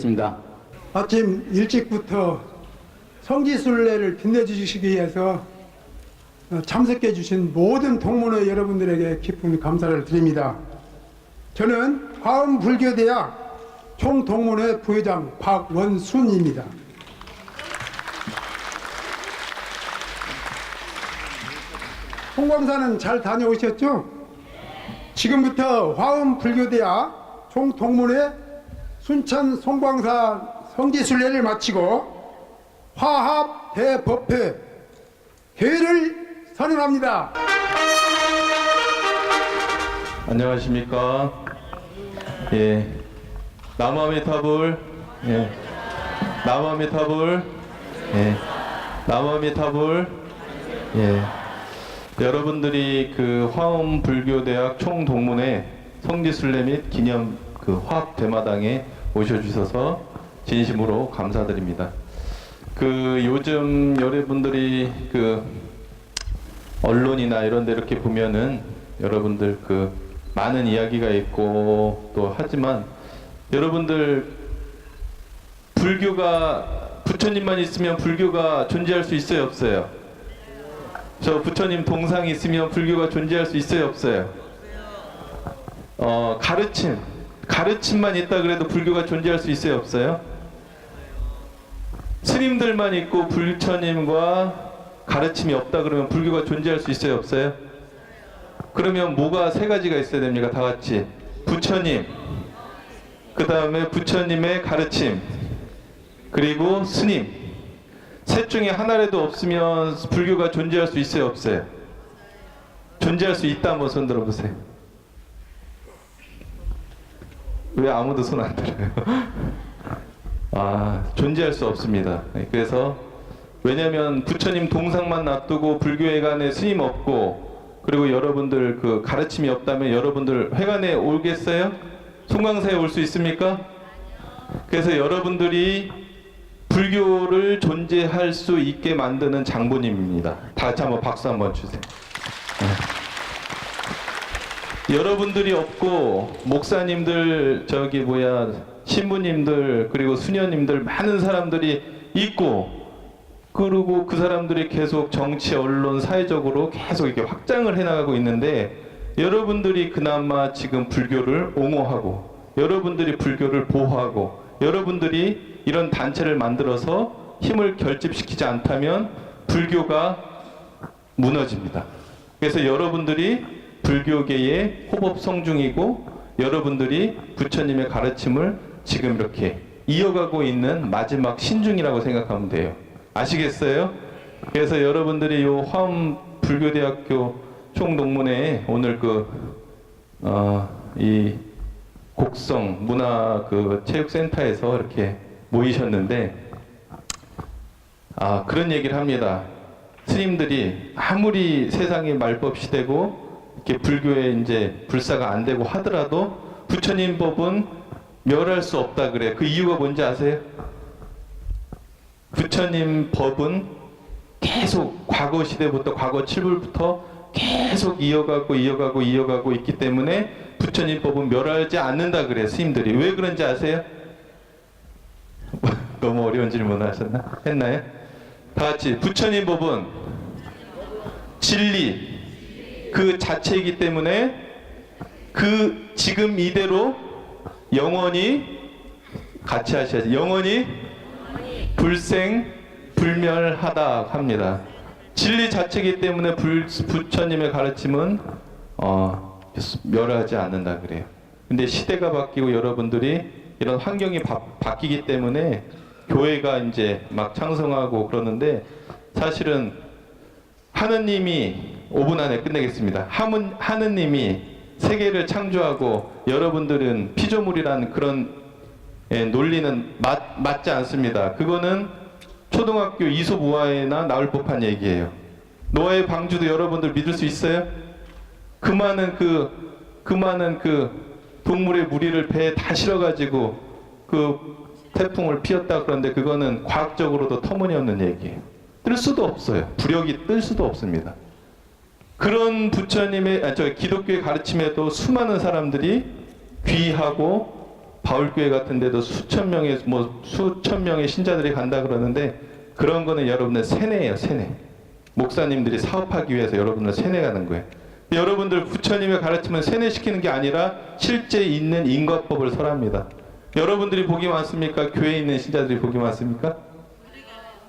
개선을 잇겠습니다. 아침 일찍부터 성지순례를 빛내주시기 위해서 어, 참석해 주신 모든 동문회 여러분들에게 깊은 감사를 드립니다. 저는 화엄불교대학 총동문회 부회장 박원순입니다. 홍광사는 잘 다녀오셨죠? 지금부터 화엄불교대학 총동문회 순천 송광사 성지순례를 마치고 화합 대법회 회를 선언합니다. 안녕하십니까. 예. 남아미타불. 예. 남아미타불. 예. 남아미타불. 예. 여러분들이 그 화엄 불교대학 총동문회 성지순례 및 기념 그 화합 대마당에 오셔주셔서 진심으로 감사드립니다. 그 요즘 여러분들이 그 언론이나 이런 데 이렇게 보면은 여러분들 그 많은 이야기가 있고 또 하지만 여러분들 불교가 부처님만 있으면 불교가 존재할 수 있어요 없어요? 저 부처님 동상 있으면 불교가 존재할 수 있어요 없어요? 어 가르침 가르침만 있다 그래도 불교가 존재할 수 있어요? 없어요? 스님들만 있고 부처님과 가르침이 없다 그러면 불교가 존재할 수 있어요? 없어요? 그러면 뭐가 세 가지가 있어야 됩니까? 다 같이. 부처님 그 다음에 부처님의 가르침 그리고 스님. 셋 중에 하나라도 없으면 불교가 존재할 수 있어요? 없어요? 존재할 수 있다 한번 손 들어보세요 왜 아무도 손 안 들어요? 아, 존재할 수 없습니다. 그래서 왜냐하면 부처님 동상만 놔두고 불교회관에 스님 없고 그리고 여러분들 그 가르침이 없다면 여러분들 회관에 오겠어요? 송강사에 올 수 있습니까? 그래서 여러분들이 불교를 존재할 수 있게 만드는 장본인입니다. 다 같이 한번 박수 한번 주세요. 네. 여러분들이 없고 목사님들 저기 뭐야 신부님들 그리고 수녀님들 많은 사람들이 있고 그리고 그 사람들이 계속 정치 언론 사회적으로 계속 이렇게 확장을 해나가고 있는데 여러분들이 그나마 지금 불교를 옹호하고 여러분들이 불교를 보호하고 여러분들이 이런 단체를 만들어서 힘을 결집시키지 않다면 불교가 무너집니다. 그래서 여러분들이 불교계의 호법 성중이고 여러분들이 부처님의 가르침을 지금 이렇게 이어가고 있는 마지막 신중이라고 생각하면 돼요. 아시겠어요? 그래서 여러분들이 요 화엄 불교대학교 총동문회에 오늘 그, 어, 이 곡성 문화 그 체육센터에서 이렇게 모이셨는데, 아, 그런 얘기를 합니다. 스님들이 아무리 세상이 말법 시대고 이렇게 불교에 이제 불사가 안 되고 하더라도 부처님 법은 멸할 수 없다 그래. 그 이유가 뭔지 아세요? 부처님 법은 계속 과거 시대부터 과거 칠불부터 계속 이어가고 이어가고 이어가고 있기 때문에 부처님 법은 멸하지 않는다 그래 스님들이 왜 그런지 아세요? 너무 어려운 질문 하셨나? 했나요? 다 같이 부처님 법은 진리 그 자체이기 때문에 그 지금 이대로 영원히 같이 하셔야지 영원히 불생 불멸하다 합니다. 진리 자체이기 때문에 불, 부처님의 가르침은 어, 멸하지 않는다 그래요. 근데 시대가 바뀌고 여러분들이 이런 환경이 바, 바뀌기 때문에 교회가 이제 막 창성하고 그러는데 사실은 하느님이 5분 안에 끝내겠습니다. 하문, 하느님이 세계를 창조하고 여러분들은 피조물이라는 그런 예, 논리는 맞, 맞지 않습니다. 그거는 초등학교 이솝 우화에나 나올 법한 얘기예요. 노아의 방주도 여러분들 믿을 수 있어요? 그 많은 그, 그 많은 그 동물의 무리를 배에 다 실어가지고 그 태풍을 피웠다 그런데 그거는 과학적으로도 터무니없는 얘기예요. 뜰 수도 없어요. 부력이 뜰 수도 없습니다. 그런 부처님의, 아, 저 기독교의 가르침에도 수많은 사람들이 귀하고 바울교회 같은 데도 수천 명의, 뭐 수천 명의 신자들이 간다 그러는데 그런 거는 여러분의 세뇌예요, 세뇌. 목사님들이 사업하기 위해서 여러분을 세뇌하는 거예요. 여러분들 부처님의 가르침은 세뇌시키는 게 아니라 실제 있는 인과법을 설합니다. 여러분들이 복이 많습니까? 교회에 있는 신자들이 복이 많습니까?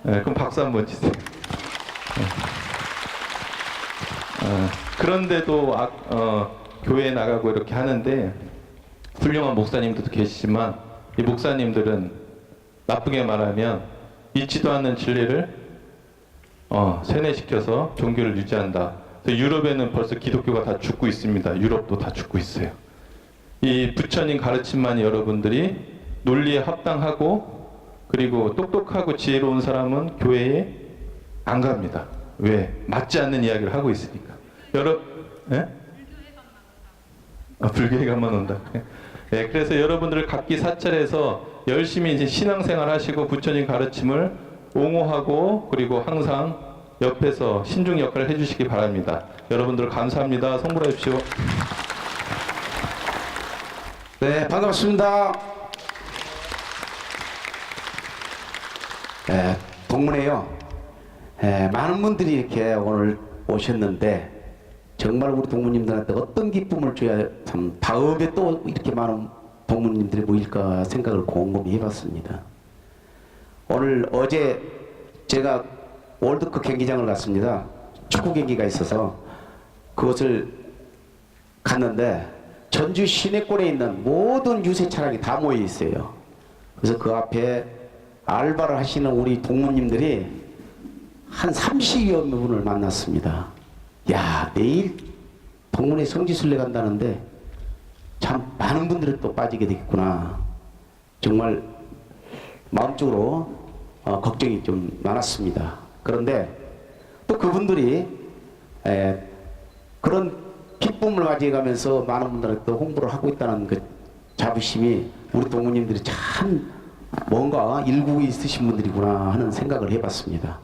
네, 그럼 박수 한번 치세요. 네. 어, 그런데도 아, 어, 교회에 나가고 이렇게 하는데 훌륭한 목사님들도 계시지만 이 목사님들은 나쁘게 말하면 잊지도 않는 진리를 어, 세뇌시켜서 종교를 유지한다. 유럽에는 벌써 기독교가 다 죽고 있습니다. 유럽도 다 죽고 있어요. 이 부처님 가르침만 여러분들이 논리에 합당하고 그리고 똑똑하고 지혜로운 사람은 교회에 안 갑니다. 왜? 맞지 않는 이야기를 하고 있으니까. 여러, 예? 아, 불교회가만 온다. 예, 그래서 여러분들 각기 사찰에서 열심히 이제 신앙생활 하시고 부처님 가르침을 옹호하고 그리고 항상 옆에서 신중 역할을 해주시기 바랍니다. 여러분들 감사합니다. 성불해 주십시오. 네, 반갑습니다. 에, 동문회요. 에, 많은 분들이 이렇게 오늘 오셨는데 정말 우리 동무님들한테 어떤 기쁨을 줘야 참 다음에 또 이렇게 많은 동무님들이 모일까 생각을 곰곰이 해봤습니다. 오늘 어제 제가 월드컵 경기장을 갔습니다. 축구 경기가 있어서 그것을 갔는데 전주 시내권에 있는 모든 유세 차량이 다 모여 있어요. 그래서 그 앞에 알바를 하시는 우리 동무님들이 한 30여 분을 만났습니다. 야, 내일 동문회 성지순례 간다는데 참 많은 분들이 또 빠지게 되겠구나. 정말 마음적으로 어, 걱정이 좀 많았습니다. 그런데 또 그분들이 에, 그런 기쁨을 맞이해가면서 많은 분들한테 또 홍보를 하고 있다는 그 자부심이 우리 동무님들이 참 뭔가 일국에 있으신 분들이구나 하는 생각을 해봤습니다.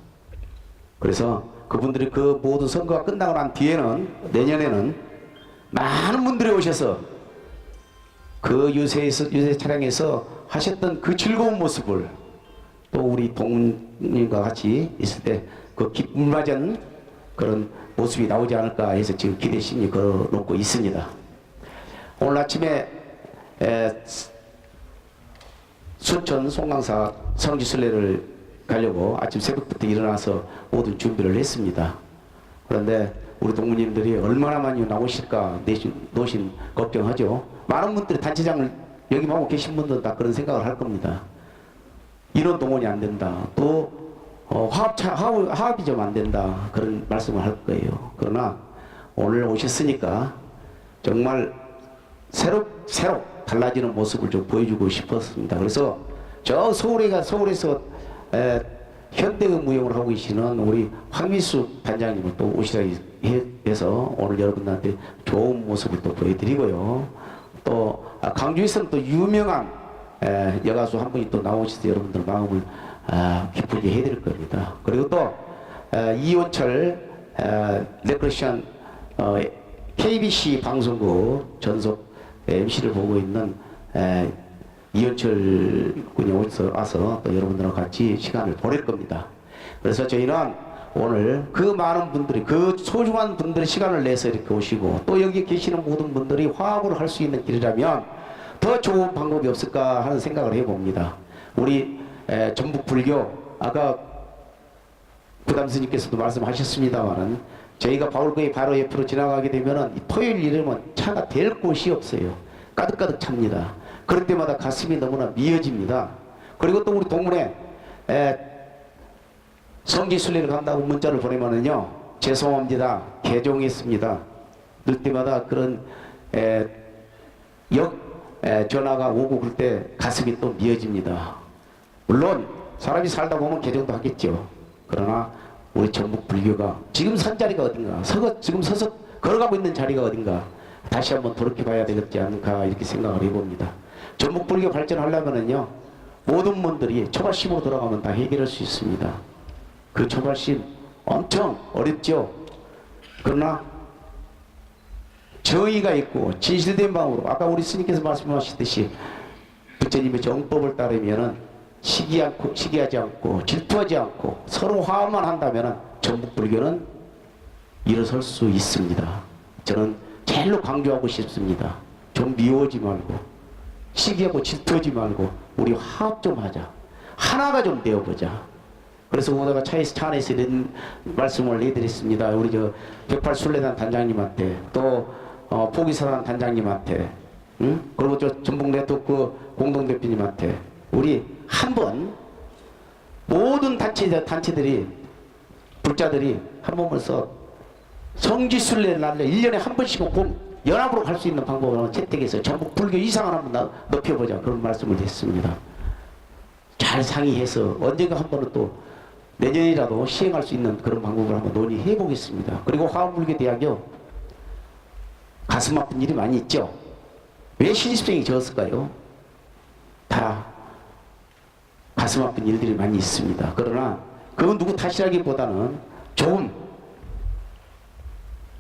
그래서 그분들이 그 모든 선거가 끝나고 난 뒤에는 내년에는 많은 분들이 오셔서 그 유세에서 유세 차량에서 하셨던 그 즐거운 모습을 또 우리 동문님과 같이 있을 때 그 기쁨 맞은 그런 모습이 나오지 않을까 해서 지금 기대 심리 걸어놓고 있습니다. 오늘 아침에 에, 순천 송강사 성지순례를 가려고 아침 새벽부터 일어나서 모든 준비를 했습니다. 그런데 우리 동무님들이 얼마나 많이 나오실까 내신, 노신 걱정하죠. 많은 분들이 단체장을 여기 보고 계신 분들은 다 그런 생각을 할 겁니다. 인원 동원이 안 된다. 또 어, 화합차, 화합, 화합이 좀 안 된다. 그런 말씀을 할 거예요. 그러나 오늘 오셨으니까 정말 새로 새로 달라지는 모습을 좀 보여주고 싶었습니다. 그래서 저 서울에가 서울에서 에, 현대 무용을 하고 계시는 우리 황미수 단장님을 또 오시라 해서 오늘 여러분들한테 좋은 모습을 또 보여드리고요. 또 아, 강주에서는 또 유명한 에, 여가수 한 분이 또 나오셔서 여러분들 마음을 아, 기쁘게 해드릴 겁니다. 그리고 또 에, 이원철 에, 레크레이션 어, KBC 방송국 전속 MC를 보고 있는 에, 이현철 군이 와서 또 여러분들과 같이 시간을 보낼 겁니다. 그래서 저희는 오늘 그 많은 분들이 그 소중한 분들의 시간을 내서 이렇게 오시고 또 여기 계시는 모든 분들이 화합을 할 수 있는 길이라면 더 좋은 방법이 없을까 하는 생각을 해봅니다. 우리 에, 전북 불교 아까 부담 스님께서도 말씀하셨습니다만은 저희가 바울교회 바로 옆으로 지나가게 되면은 이 토요일 이르면 차가 될 곳이 없어요. 가득가득 찹니다. 그럴 때마다 가슴이 너무나 미어집니다. 그리고 또 우리 동문회 에, 성지순례를 간다고 문자를 보내면은요 죄송합니다 개종했습니다. 늘 때마다 그런 에, 역 에, 전화가 오고 그럴 때 가슴이 또 미어집니다. 물론 사람이 살다 보면 개정도 하겠죠. 그러나 우리 전북 불교가 지금 선 자리가 어딘가, 서거, 지금 서서 걸어가고 있는 자리가 어딘가 다시 한번 돌이켜봐야 되겠지 않을까 이렇게 생각을 해봅니다. 전북 불교 발전하려면은요 모든 분들이 초발심으로 돌아가면 다 해결할 수 있습니다. 그 초발심 엄청 어렵죠. 그러나 정의가 있고 진실된 마음으로 아까 우리 스님께서 말씀하셨듯이 부처님의 정법을 따르면은 시기 않고 시기하지 않고 질투하지 않고 서로 화합만 한다면은 전북 불교는 일어설 수 있습니다. 저는 제일로 강조하고 싶습니다. 좀 미워하지 말고 시기하고 질투하지 말고 우리 화합 좀 하자. 하나가 좀 되어보자. 그래서 오다가 차에서 차 안에서 이런 말씀을 해드렸습니다. 우리 저 백팔순례단 단장님한테 또 어, 포기사단 단장님한테 응? 그리고 저 전북 네트워크 공동 대표님한테 우리 한번 모든 단체 단체들이 불자들이 한 번만서 성지순례 날려 1년에 한 번씩은 공 연합으로 갈 수 있는 방법을 채택해서 전국 불교 이상을 한번 나- 높여보자 그런 말씀을 했습니다. 잘 상의해서 언젠가 한 번은 또 내년이라도 시행할 수 있는 그런 방법을 한번 논의해 보겠습니다. 그리고 화엄불교대학교 가슴 아픈 일이 많이 있죠. 왜 신입생이 적었을까요? 다 가슴 아픈 일들이 많이 있습니다. 그러나 그건 누구 탓이라기보다는 조금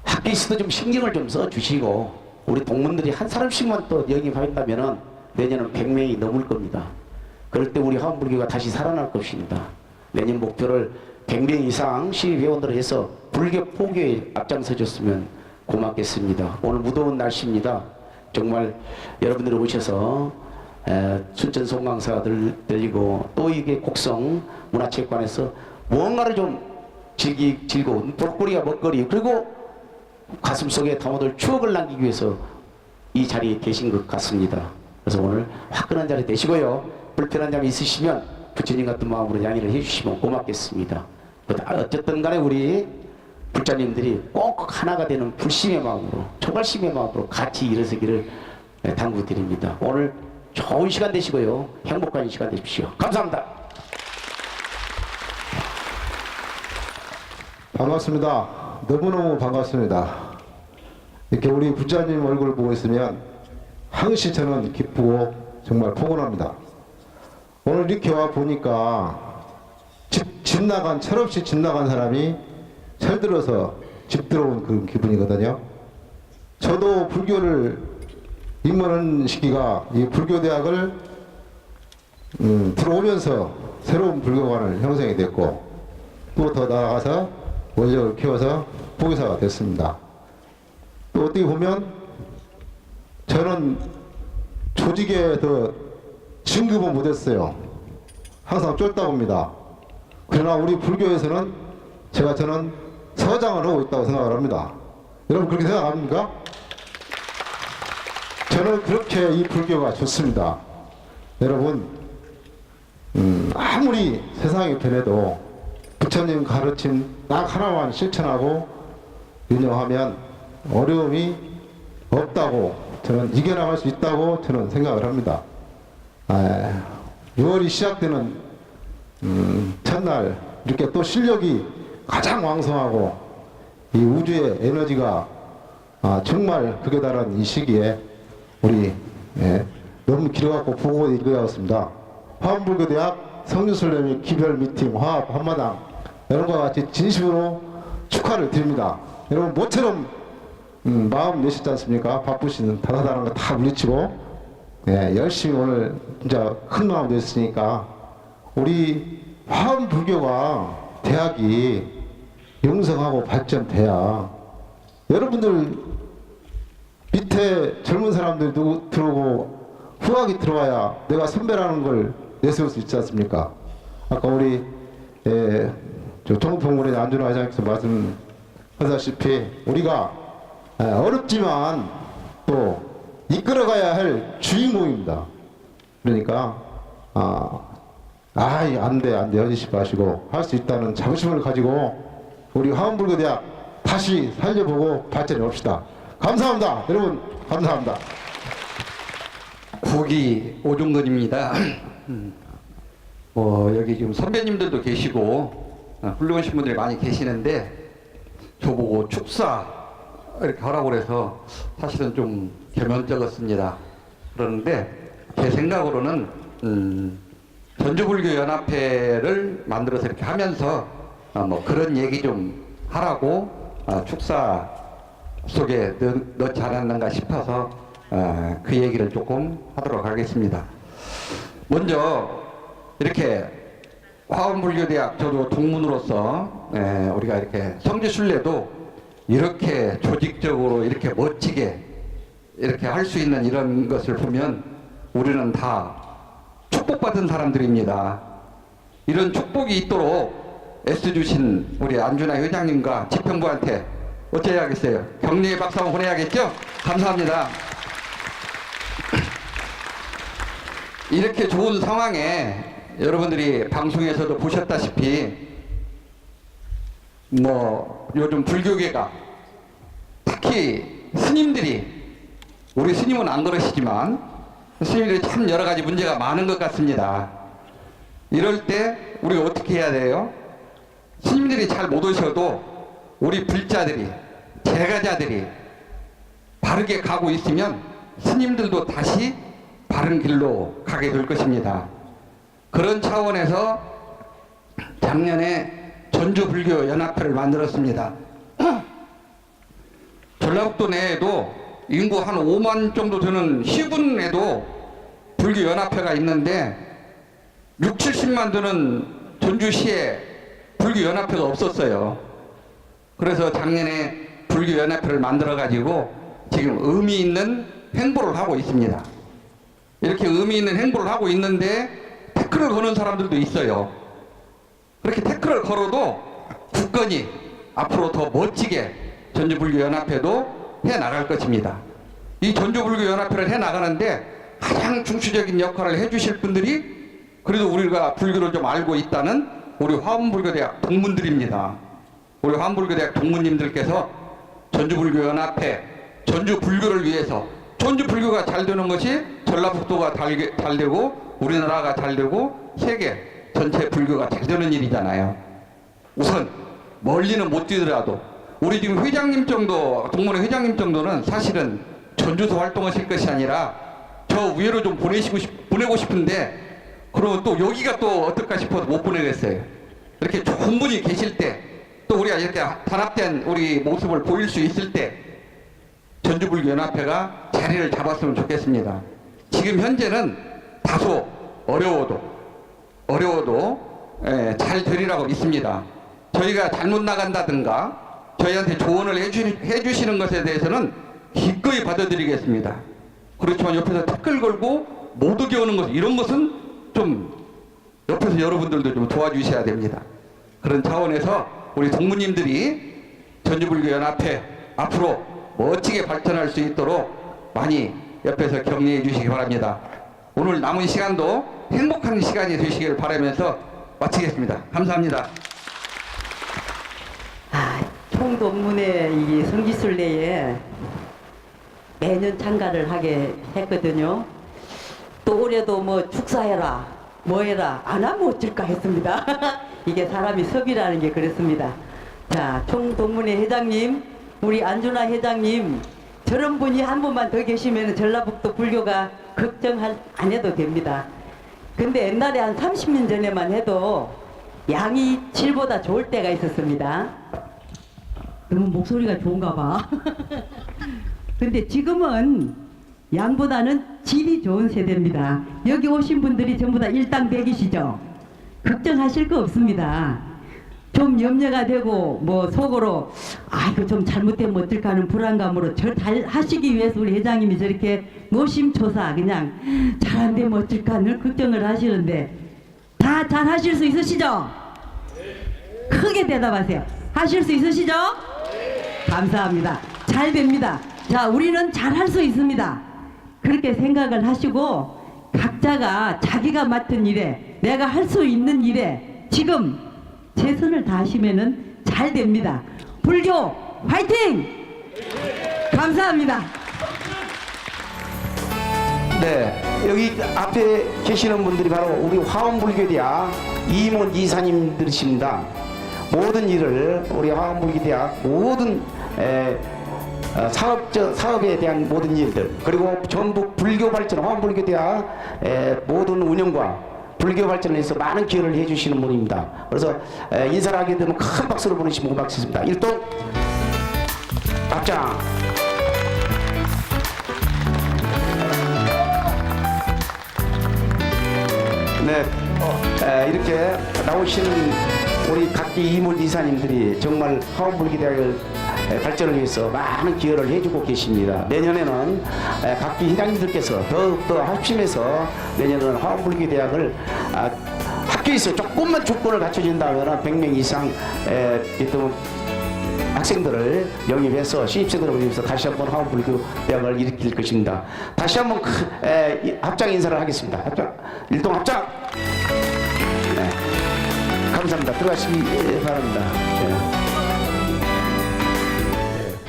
학교에서도 좀 신경을 좀 써주시고 우리 동문들이 한 사람씩만 또 영입한다면은 내년은 100명이 넘을 겁니다. 그럴 때 우리 화엄불교가 다시 살아날 것입니다. 내년 목표를 100명 이상 시회원들을 해서 불교 포교에 앞장서 줬으면 고맙겠습니다. 오늘 무더운 날씨입니다. 정말 여러분들이 오셔서 에, 순천 송강사들 들리고 또 이게 곡성 문화체육관에서 무언가를 좀 즐기 즐거운 볼거리와 먹거리 그리고 가슴 속에 담아둘 추억을 남기기 위해서 이 자리에 계신 것 같습니다. 그래서 오늘 화끈한 자리 되시고요. 불편한 점이 있으시면 부처님 같은 마음으로 양해를 해주시면 고맙겠습니다. 어쨌든 간에 우리 불자님들이 꼭 하나가 되는 불심의 마음으로 초발심의 마음으로 같이 일어서기를 당부드립니다. 오늘 좋은 시간 되시고요. 행복한 시간 되십시오. 감사합니다. 반갑습니다. 너무너무 반갑습니다. 이렇게 우리 부자님 얼굴 보고 있으면 항시 저는 기쁘고 정말 포근합니다. 오늘 이렇게 와 보니까 집, 집 나간, 철없이 집 나간 사람이 철들어서 집 들어온 그런 기분이거든요. 저도 불교를 입문한 시기가 이 불교대학을 음, 들어오면서 새로운 불교관을 형성이 됐고 또 더 나아가서 원력을 키워서 보기사가 됐습니다. 또 어떻게 보면 저는 조직에 더 진급은 못했어요. 항상 쫓다 봅니다. 그러나 우리 불교에서는 제가 저는 서장을 하고 있다고 생각을 합니다. 여러분 그렇게 생각합니까? 저는 그렇게 이 불교가 좋습니다. 여러분 음, 아무리 세상이 변해도 부처님 가르친 딱 하나만 실천하고 운영하면 어려움이 없다고 저는 이겨나갈 수 있다고 저는 생각을 합니다. 아, 6월이 시작되는 음, 첫날 이렇게 또 실력이 가장 왕성하고 이 우주의 에너지가 아, 정말 극에 달한 이 시기에 우리 예, 너무 길어갖고 보고 읽어야겠습니다. 화엄불교대학 성주순례 및 기별 미팅 화합 한마당 여러분과 같이 진심으로 축하를 드립니다. 여러분 모처럼 음, 마음 내셨지 않습니까? 바쁘시는 다다다는 거다 물리치고 예, 열심히 오늘 진짜 큰 마음 냈으니까 우리 화엄불교가 대학이 영성하고 발전돼야 여러분들 밑에 젊은 사람들 누구 들어오고 후학이 들어와야 내가 선배라는 걸 내세울 수 있지 않습니까? 아까 우리 에, 저 정부평군의 안준호 회장님께서 말씀하셨다시피 우리가 에, 어렵지만 또 이끌어가야 할 주인공입니다. 그러니까 아, 아이 안돼 안돼 하지 마시고 할 수 있다는 자부심을 가지고 우리 화엄불교 대학 다시 살려보고 발전해 봅시다. 감사합니다. 여러분 감사합니다. 국이 오중근입니다. 음. 뭐 여기 지금 선배님들도 계시고 어, 훌륭하신 분들이 많이 계시는데 저보고 축사 이렇게 하라고 그래서 사실은 좀 겸연쩍었습니다. 그러는데 제 생각으로는 음, 전주불교 연합회를 만들어서 이렇게 하면서 어, 뭐 그런 얘기 좀 하라고 어, 축사 속에 넣, 넣지 않았는가 싶어서 어, 그 얘기를 조금 하도록 하겠습니다. 먼저 이렇게 화원불교대학 저도 동문으로서 예, 우리가 이렇게 성지순례도 이렇게 조직적으로 이렇게 멋지게 이렇게 할 수 있는 이런 것을 보면 우리는 다 축복받은 사람들입니다. 이런 축복이 있도록 애써주신 우리 안준하 회장님과 지평부한테 어째야겠어요? 격려의 박수 한번 보내야겠죠? 감사합니다. 이렇게 좋은 상황에 여러분들이 방송에서도 보셨다시피 뭐 요즘 불교계가 특히 스님들이 우리 스님은 안 그러시지만 스님들이 참 여러 가지 문제가 많은 것 같습니다. 이럴 때 우리가 어떻게 해야 돼요? 스님들이 잘 못 오셔도 우리 불자들이 제가자들이 바르게 가고 있으면 스님들도 다시 바른 길로 가게 될 것입니다. 그런 차원에서 작년에 전주불교 연합회를 만들었습니다. 전라북도 내에도 인구 한 5만 정도 되는 시군에도 불교 연합회가 있는데 6, 70만 되는 전주시에 불교 연합회가 없었어요. 그래서 작년에 불교 연합회를 만들어 가지고 지금 의미 있는 행보를 하고 있습니다. 이렇게 의미 있는 행보를 하고 있는데 태클을 거는 사람들도 있어요. 그렇게 태클을 걸어도 굳건히 앞으로 더 멋지게 전주불교연합회도 해 나갈 것입니다. 이 전주불교연합회를 해 나가는데 가장 중추적인 역할을 해주실 분들이 그래도 우리가 불교를 좀 알고 있다는 우리 화엄불교대학 동문들입니다. 우리 화엄불교대학 동문님들께서 전주불교연합회 전주불교를 위해서 전주불교가 잘 되는 것이 전라북도가 잘, 잘 되고 우리나라가 잘 되고 세계 전체 불교가 잘 되는 일이잖아요. 우선 멀리는 못 뛰더라도 우리 지금 회장님 정도 동문회 회장님 정도는 사실은 전주에서 활동하실 것이 아니라 저 위로 좀 보내시고 싶, 보내고 싶은데 그러면 또 여기가 또 어떨까 싶어서 못 보내겠어요. 이렇게 좋은 분이 계실 때 또 우리가 이렇게 단합된 우리 모습을 보일 수 있을 때 전주불교 연합회가 자리를 잡았으면 좋겠습니다. 지금 현재는 다소 어려워도 어려워도 예, 잘 되리라고 믿습니다. 저희가 잘못 나간다든가 저희한테 조언을 해주, 해주시는 것에 대해서는 기꺼이 받아들이겠습니다. 그렇지만 옆에서 태클 걸고 못 오게 오는 것 이런 것은 좀 옆에서 여러분들도 좀 도와주셔야 됩니다. 그런 차원에서 우리 동무님들이 전주불교 연합회 앞으로 멋지게 발전할 수 있도록 많이 옆에서 격려해 주시기 바랍니다. 오늘 남은 시간도 행복한 시간이 되시길 바라면서 마치겠습니다. 감사합니다. 아, 총동문회 이 성지순례에 매년 참가를 하게 했거든요. 또 올해도 뭐 축사해라, 뭐 해라, 안 하면 어쩔까 했습니다. 이게 사람이 섭이라는 게 그렇습니다. 자, 총동문회 회장님, 우리 안준하 회장님, 저런 분이 한 분만 더 계시면 전라북도 불교가 걱정할 안 해도 됩니다. 근데 옛날에 한 30년 전에만 해도 양이 질보다 좋을 때가 있었습니다. 너무 목소리가 좋은가 봐. 근데 지금은 양보다는 질이 좋은 세대입니다. 여기 오신 분들이 전부 다 일당 백이시죠? 걱정하실 거 없습니다. 좀 염려가 되고 뭐 속으로 아 이거 좀 잘못되면 어떨까 하는 불안감으로 저잘 하시기 위해서 우리 회장님이 저렇게 노심초사 그냥 잘 안 되면 어떨까 늘 걱정을 하시는데 다 잘 하실 수 있으시죠? 크게 대답하세요. 하실 수 있으시죠? 감사합니다. 잘 됩니다. 자, 우리는 잘 할 수 있습니다. 그렇게 생각을 하시고 각자가 자기가 맡은 일에 내가 할 수 있는 일에 지금 최선을 다하시면은 잘 됩니다. 불교 화이팅! 감사합니다. 네, 여기 앞에 계시는 분들이 바로 우리 화원불교대학 이문 이사님들이십니다. 모든 일을 우리 화원불교대학 모든 에, 어, 사업 사업에 대한 모든 일들 그리고 전북 불교 발전 화원불교대학 에, 모든 운영과 불교 발전을 위해서 많은 기여를 해주시는 분입니다. 그래서 에, 인사를 하게 되면 큰 박수를 보내시면 고맙겠습니다. 일동 답장. 네, 에, 이렇게 나오신 우리 각기 이물 이사님들이 정말 화원불기대학을 에, 발전을 위해서 많은 기여를 해주고 계십니다. 내년에는 에, 각기 회장님들께서 더욱더 합심해서 내년에는 화원불기 대학을 아, 학교에서 조금만 조건을 갖춰준다면 100명 이상 에, 일단 학생들을 영입해서 신입생들을 영입해서 다시 한번 화원불교 대학을 일으킬 것입니다. 다시 한번 크, 에, 이- 합장 인사를 하겠습니다. 합장 일동 합장. 네. 감사합니다. 들어가시기 바랍니다. 네.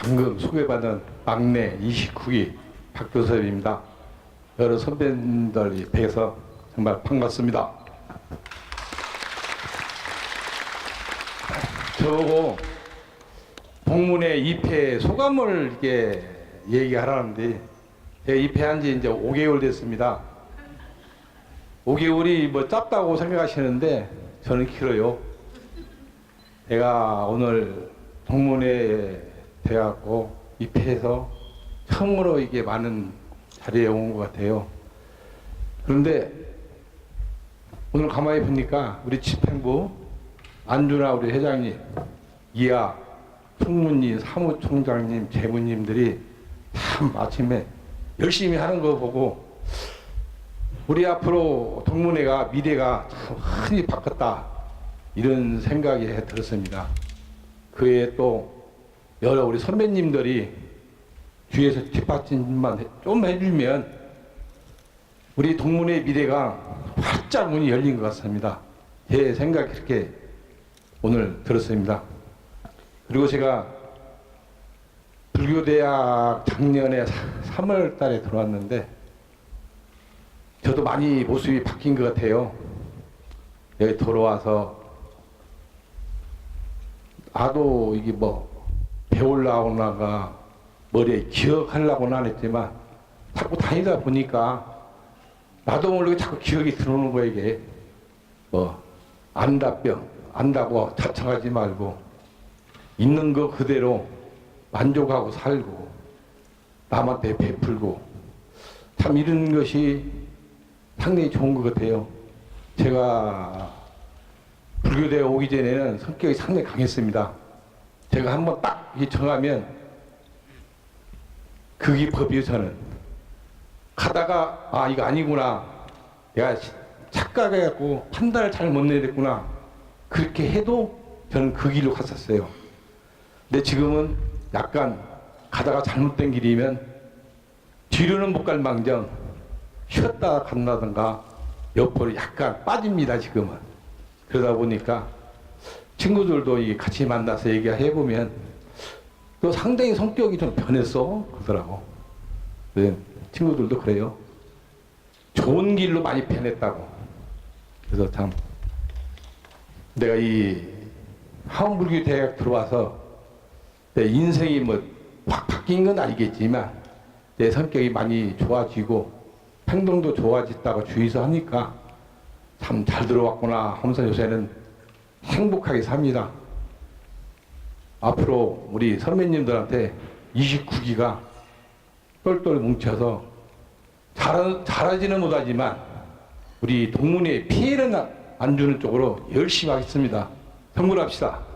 네, 방금 소개받은 막내 29기 박교섭입니다. 여러 선배님들이 뵈서 정말 반갑습니다. 저보고 동문회 입회 소감을 이렇게 얘기하라는데 제가 입회한 지 이제 5개월 됐습니다. 5개월이 뭐 짧다고 생각하시는데 저는 길어요. 내가 오늘 동문회에 돼갖고 입회해서 처음으로 이게 많은 자리에 온 것 같아요. 그런데 오늘 가만히 보니까 우리 집행부 안준아 우리 회장님, 이하 총무님, 사무총장님, 재무님들이 참 아침에 열심히 하는 거 보고 우리 앞으로 동문회가 미래가 참 흔히 바뀌었다 이런 생각이 들었습니다. 그에 또 여러 우리 선배님들이 뒤에서 뒷받침만 해- 좀 해주면 우리 동문회 미래가 활짝 문이 열린 것 같습니다. 제 생각이 그렇게 오늘 들었습니다. 그리고 제가 불교대학 작년에 3월 달에 들어왔는데 저도 많이 모습이 바뀐 것 같아요. 여기 들어와서 나도 이게 뭐 배우려고나가 머리에 기억하려고는 안 했지만 자꾸 다니다 보니까 나도 모르게 자꾸 기억이 들어오는 거야 이게 뭐 안다병 안다고 자청하지 말고 있는 거 그대로 만족하고 살고 남한테 베풀고 참 이런 것이 상당히 좋은 것 같아요. 제가 불교대에 오기 전에는 성격이 상당히 강했습니다. 제가 한번 딱이 정하면 그게 법이에요 저는. 가다가 아 이거 아니구나. 내가 착각해갖고 판단을 잘 못 내렸구나. 그렇게 해도 저는 그 길로 갔었어요. 근데 지금은 약간 가다가 잘못된 길이면 뒤로는 못 갈 망정 쉬었다 간다든가 옆으로 약간 빠집니다 지금은 그러다 보니까 친구들도 이 같이 만나서 얘기해 보면 또 상당히 성격이 좀 변했어 그러더라고. 네, 친구들도 그래요. 좋은 길로 많이 변했다고. 그래서 참 내가 이 하원불교 대학 들어와서 내 인생이 뭐 확 바뀐 건 아니겠지만 내 성격이 많이 좋아지고 행동도 좋아졌다고 주위에서 하니까 참 잘 들어왔구나 하면서 요새는 행복하게 삽니다. 앞으로 우리 선배님들한테 29기가 똘똘 뭉쳐서 잘, 잘하지는 못하지만 우리 동문회에 피해를 안 주는 쪽으로 열심히 하겠습니다. 성불합시다.